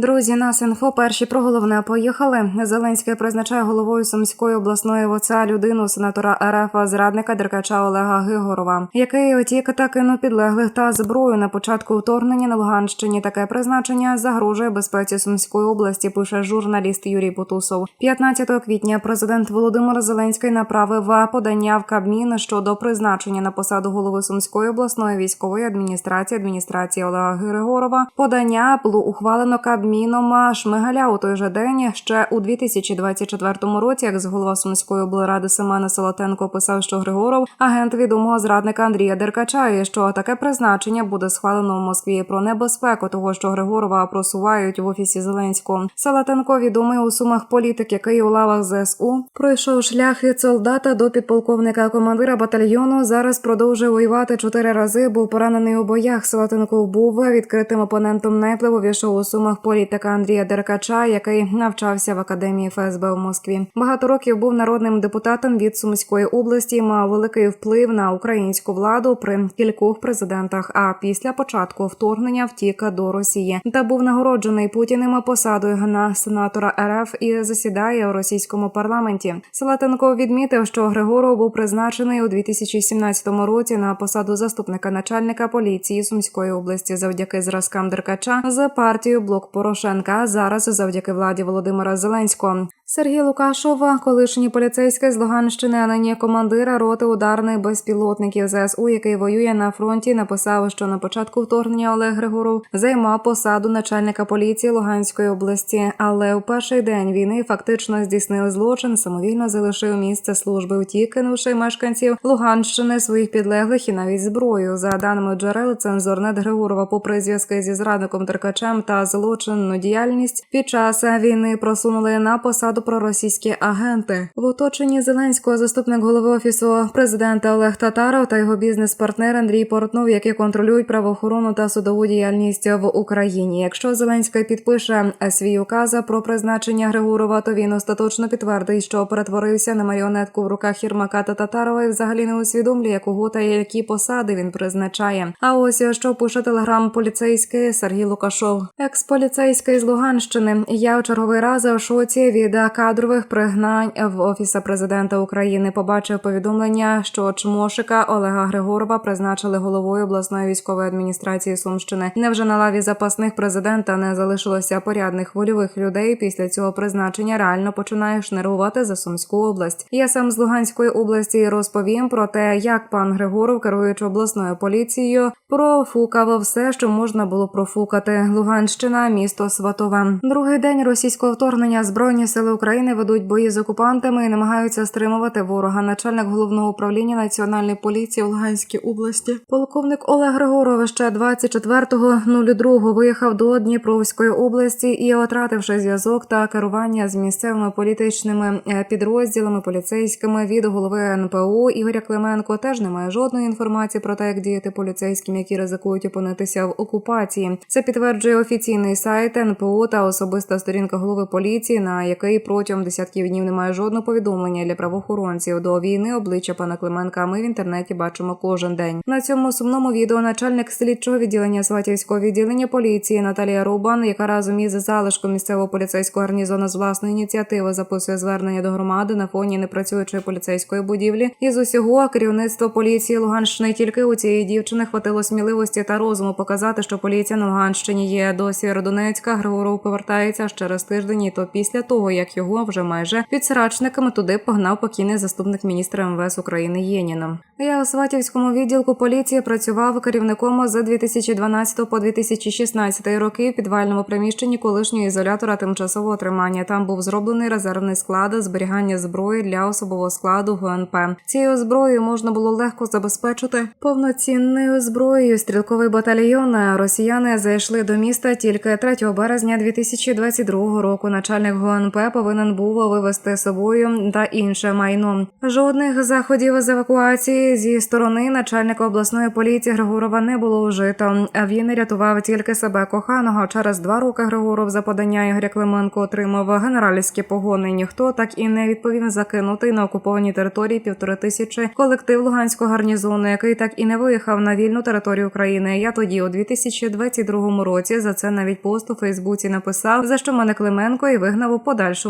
Друзі, нас інфо перші про головне поїхали. Зеленський призначає головою Сумської обласної ВЦА людину сенатора РФ зрадника Деркача Олега Гигорова, який отік та кинув підлеглих та зброю на початку вторгнення на Луганщині. Таке призначення загрожує безпеці Сумської області. Пише журналіст Юрій Бутусов. 15 квітня президент Володимир Зеленський направив подання в Кабмін щодо призначення на посаду голови Сумської обласної військової адміністрації адміністрації Олега Григорова. Подання було ухвалено Кабміном Шмигаля у той же день ще у 2024 році. Як з голова Сумської облради Семена Солотенко писав, що Григоров агент відомого зрадника Андрія Деркача, і що таке призначення буде схвалено в Москві про небезпеку того, що Григорова просувають в офісі Зеленського. Солотенко відомий у сумах політик, який у лавах ЗСУ пройшов шлях від солдата до підполковника командира батальйону. Зараз продовжує воювати чотири рази. Був поранений у боях. Солотенко був відкритим опонентом найвпливовішого у сумах політика Андрія Деркача, який навчався в академії ФСБ у Москві. Багато років був народним депутатом від Сумської області. Мав великий вплив на українську владу при кількох президентах. А після початку вторгнення втік до Росії та був нагороджений Путіним посадою на сенатора РФ і засідає у російському парламенті. Салатенко відмітив, що Григоров був призначений у 2017 році на посаду заступника начальника поліції Сумської області завдяки зразкам Деркача з партією Блок Порошенка. Зараз завдяки владі Володимира Зеленського. Сергій Лукашов, колишній поліцейський з Луганщини, а нині командира роти ударних безпілотників ЗСУ, який воює на фронті, написав, що на початку вторгнення Олег Григоров займав посаду начальника поліції Луганської області, але у перший день війни фактично здійснив злочин, самовільно залишив місце служби, втік, мешканців Луганщини своїх підлеглих і навіть зброю. За даними джерел, цензорнет Григорова, попри зв'язки зі зрадником Теркачем та злочинну діяльність під час війни просунули на посаду проросійські агенти в оточенні Зеленського заступник голови офісу президента Олег Татаров та його бізнес-партнер Андрій Портнов, які контролюють правоохоронну та судову діяльність в Україні. Якщо Зеленський підпише свій указ про призначення Григорова, то він остаточно підтвердить, що перетворився на маріонетку в руках Єрмака та Татарова і взагалі не усвідомлює, кого та які посади він призначає. А ось що пише телеграм поліцейський Сергій Лукашов, екс-поліцейський з Луганщини. Я у черговий раз в шоці від кадрових пригнань в офіса президента України. Побачив повідомлення, що Чмошика Олега Григорова призначили головою обласної військової адміністрації Сумщини. Невже на лаві запасних президента не залишилося порядних вольових людей? Після цього призначення реально починаєш нервувати за Сумську область. Я сам з Луганської області розповім про те, як пан Григоров, керуючи обласною поліцією, профукав все, що можна було профукати. Луганщина, місто Сватове. Другий день російського вторгнення збройні сили України ведуть бої з окупантами і намагаються стримувати ворога. Начальник головного управління національної поліції у Луганській області, полковник Олег Григоров ще 24.02 виїхав до Дніпровської області і, отративши зв'язок та керування з місцевими політичними е, підрозділами поліцейськими від голови НПУ Ігоря Клименко, теж немає жодної інформації про те, як діяти поліцейським, які ризикують опинитися в окупації. Це підтверджує офіційний сайт НПУ та особиста сторінка голови поліції, на який протягом десятків днів немає жодного повідомлення для правоохоронців до війни. Обличчя пана Клименка. Ми в інтернеті бачимо кожен день. На цьому сумному відео начальник слідчого відділення Сватівського відділення поліції Наталія Рубан, яка разом із залишком місцевого поліцейського гарнізону з власної ініціативи записує звернення до громади на фоні непрацюючої поліцейської будівлі. І з усього керівництво поліції Луганщини тільки у цієї дівчини хватило сміливості та розуму показати, що поліція на Луганщині є до Сєвєродонецька. Григоров повертається ще раз тиждень, і то після того як його вже майже під срачниками туди погнав покійний заступник міністра МВС України Єніна. Я у Сватівському відділку поліції працював керівником з 2012 по 2016 роки в підвальному приміщенні колишнього ізолятора тимчасового тримання. Там був зроблений резервний склад зберігання зброї для особового складу ГНП. Цією зброєю можна було легко забезпечити повноцінною зброєю. Стрілковий батальйон. Росіяни зайшли до міста тільки 3 березня 2022 року. Начальник ГНП повинен був вивезти собою та інше майно. Жодних заходів з евакуації зі сторони начальника обласної поліції Григорова не було вжито. Він рятував тільки себе коханого. Через два роки Григоров за подання Ігоря Клименко отримав генеральські погони. Ніхто так і не відповів закинутий на окупованій території півтори тисячі колектив Луганського гарнізону, який так і не виїхав на вільну територію України. Я тоді, у 2022 році, за це навіть пост у Фейсбуці написав, за що мене Клименко і вигнав у подальшому